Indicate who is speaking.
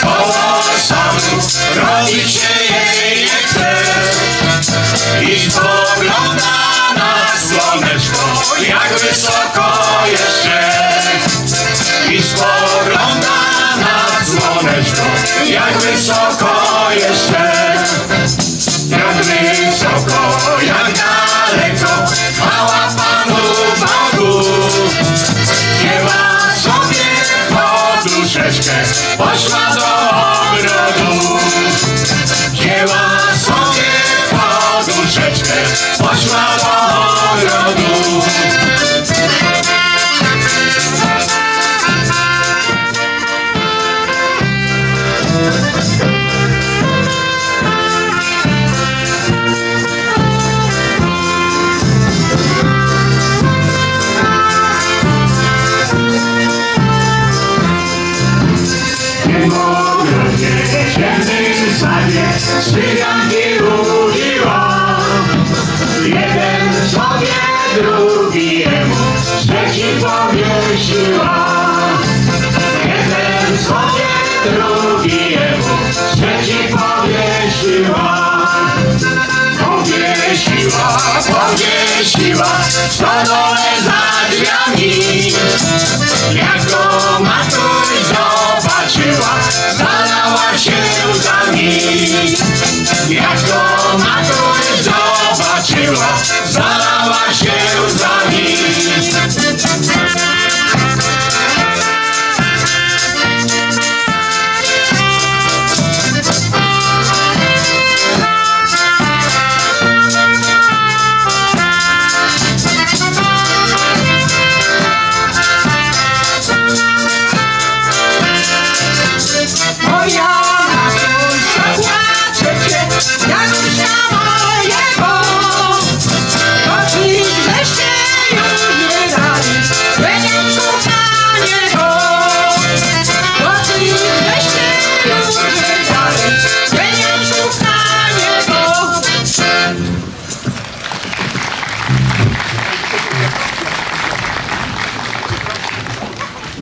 Speaker 1: koło samu, robić się jej nie chce. I spogląda na słoneczko, jak wysoko jeszcze. I spogląda na słoneczko, jak wysoko jeszcze. Poszła do ogrodu. Wzięła sobie poduszeczkę, poszła do Cyganki uliła Jeden sobie, drugiemu. Trzeci powiesiła Jeden sobie, drugiemu. Trzeci powiesiła Powiesiła, powiesiła W stodole za drzwiami